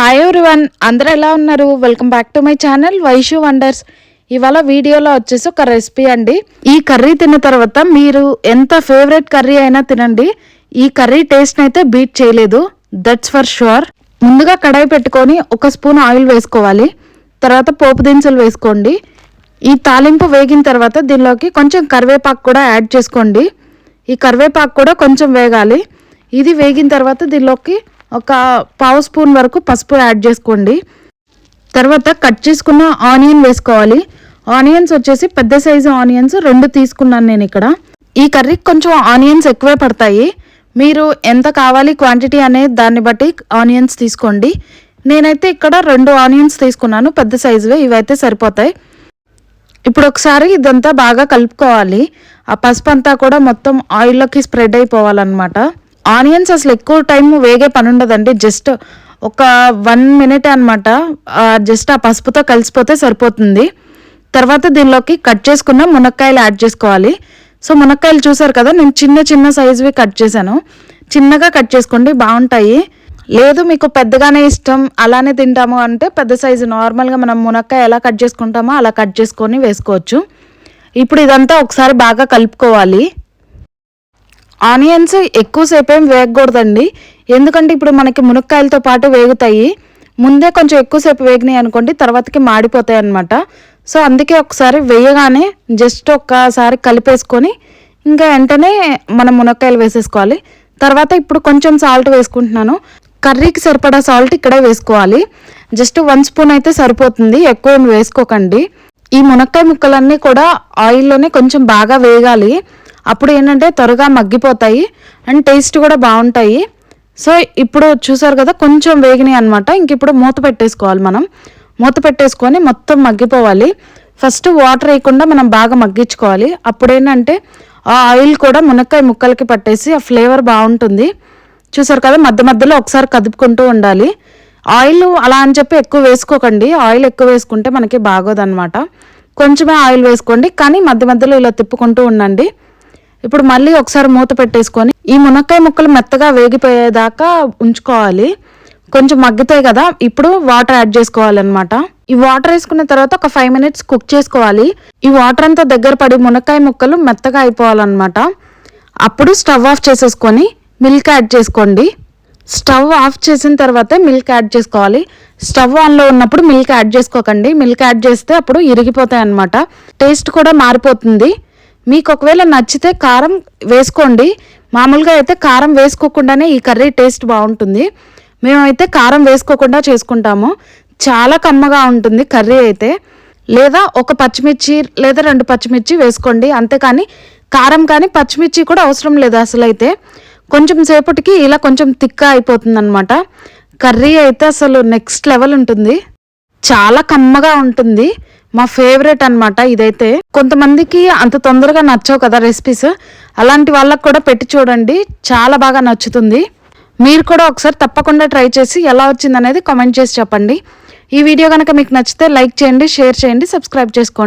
Hi everyone అందరూ ఎలా ఉన్నారు? Welcome back to my channel Vaishu Wonders ఇవాళ వీడియోలో వచ్చేసి ఒక రెసిపీ అండి. ఈ కర్రీ తిన్న తర్వాత మీరు ఎంత ఫేవరెట్ కర్రీ అయినా తినండి. ఈ కర్రీ టేస్ట్ని అయితే బీట్ చేయలేదు. దట్స్ ఫర్ షూర్ ముందుగా కడాయి పెట్టుకొని ఒక స్పూన్ ఆయిల్ వేసుకోవాలి. తర్వాత పోపు దినుసులు వేసుకోండి. ఈ తాలింపు వేగిన తర్వాత దీనిలోకి కొంచెం కరివేపాకు కూడా యాడ్ చేసుకోండి. ఈ కరివేపాకు కూడా కొంచెం వేగాలి. ఇది వేగిన తర్వాత దీనిలోకి ఒక పావు స్పూన్ వరకు పసుపు యాడ్ చేసుకోండి. తర్వాత కట్ చేసుకున్న ఆనియన్ వేసుకోవాలి. ఆనియన్స్ వచ్చేసి పెద్ద సైజు ఆనియన్స్ రెండు తీసుకున్నాను నేను ఇక్కడ. ఈ కర్రీకి కొంచెం ఆనియన్స్ ఎక్కువే పడతాయి. మీరు ఎంత కావాలి క్వాంటిటీ అనే దాన్ని బట్టి ఆనియన్స్ తీసుకోండి. నేనైతే ఇక్కడ రెండు ఆనియన్స్ తీసుకున్నాను. పెద్ద సైజువే ఇవైతే సరిపోతాయి. ఇప్పుడు ఒకసారి ఇదంతా బాగా కలుపుకోవాలి. ఆ పసుపు అంతా కూడా మొత్తం ఆయిల్లోకి స్ప్రెడ్ అయిపోవాలన్నమాట. ఆనియన్స్ అసలు ఎక్కువ టైం వేగే పని ఉండదండి జస్ట్ ఒక వన్ మినిట్ అనమాట జస్ట్ ఆ పసుపుతో కలిసిపోతే సరిపోతుంది. తర్వాత దీనిలోకి కట్ చేసుకున్న మునక్కాయలు యాడ్ చేసుకోవాలి. సో మునక్కాయలు చూసారు కదా నేను చిన్న చిన్న సైజువి కట్ చేశాను. చిన్నగా కట్ చేసుకోండి బాగుంటాయి. లేదు మీకు పెద్దగానే ఇష్టం అలానే తింటాము అంటే పెద్ద సైజు. నార్మల్గా మనం మునక్కాయ ఎలా కట్ చేసుకుంటామో అలా కట్ చేసుకొని వేసుకోవచ్చు. ఇప్పుడు ఇదంతా ఒకసారి బాగా కలుపుకోవాలి. ఆనియన్స్ ఎక్కువసేపు ఏం వేగకూడదండి. ఎందుకంటే ఇప్పుడు మనకి మునక్కాయలతో పాటు వేగుతాయి. ముందే కొంచెం ఎక్కువసేపు వేగినాయి అనుకోండి తర్వాతకి మాడిపోతాయి అనమాట సో అందుకే ఒకసారి వేయగానే జస్ట్ ఒక్కసారి కలిపేసుకొని ఇంకా వెంటనే మనం మునక్కాయలు వేసేసుకోవాలి. తర్వాత ఇప్పుడు కొంచెం సాల్ట్ వేసుకుంటున్నాను. కర్రీకి సరిపడా సాల్ట్ ఇక్కడే వేసుకోవాలి. జస్ట్ వన్ స్పూన్ అయితే సరిపోతుంది ఎక్కువ ఏమి వేసుకోకండి. ఈ మునక్కాయ ముక్కలన్నీ కూడా ఆయిల్లోనే కొంచెం బాగా వేగాలి. అప్పుడు ఏంటంటే త్వరగా మగ్గిపోతాయి అండ్ టేస్ట్ కూడా బాగుంటాయి. సో ఇప్పుడు చూసారు కదా కొంచెం వేగినాయి అనమాట ఇంక ఇప్పుడు మూత పెట్టేసుకోవాలి మనం. మూత పెట్టేసుకొని మొత్తం మగ్గిపోవాలి. ఫస్ట్ వాటర్ వేయకుండా మనం బాగా మగ్గించుకోవాలి. అప్పుడు ఏంటంటే ఆ ఆయిల్ కూడా మునక్కాయ ముక్కలకి పట్టేసి ఆ ఫ్లేవర్ బాగుంటుంది. చూసారు కదా మధ్య మధ్యలో ఒకసారి కదుపుకుంటూ ఉండాలి. ఆయిల్ అలా అని చెప్పి ఎక్కువ వేసుకోకండి. ఆయిల్ ఎక్కువ వేసుకుంటే మనకి బాగోదన్నమాట. కొంచెమే ఆయిల్ వేసుకోండి కానీ మధ్య మధ్యలో ఇలా తిప్పుకుంటూ ఉండండి. ఇప్పుడు మళ్ళీ ఒకసారి మూత పెట్టేసుకొని ఈ మునక్కాయ ముక్కలు మెత్తగా వేగిపోయేదాకా ఉంచుకోవాలి. కొంచెం మగ్గుతాయి కదా ఇప్పుడు వాటర్ యాడ్ చేసుకోవాలన్నమాట. ఈ వాటర్ వేసుకున్న తర్వాత ఒక ఫైవ్ మినిట్స్ కుక్ చేసుకోవాలి. ఈ వాటర్ అంతా దగ్గర పడి మునక్కాయ ముక్కలు మెత్తగా అయిపోవాలన్నమాట. అప్పుడు స్టవ్ ఆఫ్ చేసేసుకొని మిల్క్ యాడ్ చేసుకోండి. స్టవ్ ఆఫ్ చేసిన తర్వాత మిల్క్ యాడ్ చేసుకోవాలి. స్టవ్ ఆన్లో ఉన్నప్పుడు మిల్క్ యాడ్ చేసుకోకండి. మిల్క్ యాడ్ చేస్తే అప్పుడు ఇరిగిపోతాయి అన్నమాట టేస్ట్ కూడా మారిపోతుంది. మీకు ఒకవేళ నచ్చితే కారం వేసుకోండి. మామూలుగా అయితే కారం వేసుకోకుండానే ఈ కర్రీ టేస్ట్ బాగుంటుంది. మేమైతే కారం వేసుకోకుండా చేసుకుంటాము. చాలా కమ్మగా ఉంటుంది కర్రీ అయితే. లేదా ఒక పచ్చిమిర్చి లేదా రెండు పచ్చిమిర్చి వేసుకోండి. అంతేకాని కారం కానీ పచ్చిమిర్చి కూడా అవసరం లేదు అసలు అయితే కొంచెం సేపటికి ఇలా కొంచెం తిక్క అయిపోతుంది అనమాట కర్రీ అయితే అసలు నెక్స్ట్ లెవెల్ ఉంటుంది. చాలా కమ్మగా ఉంటుంది. మా ఫేవరెట్ అన్నమాట ఇదైతే. కొంతమందికి అంత తొందరగా నచ్చవు కదా రెసిపీస్ అలాంటి వాళ్ళకి కూడా పెట్టి చూడండి. చాలా బాగా నచ్చుతుంది. మీరు కూడా ఒకసారి తప్పకుండా ట్రై చేసి ఎలా వచ్చిందనేది కామెంట్ చేసి చెప్పండి. ఈ వీడియో కనుక మీకు నచ్చితే లైక్ చేయండి షేర్ చేయండి సబ్స్క్రైబ్ చేసుకోండి.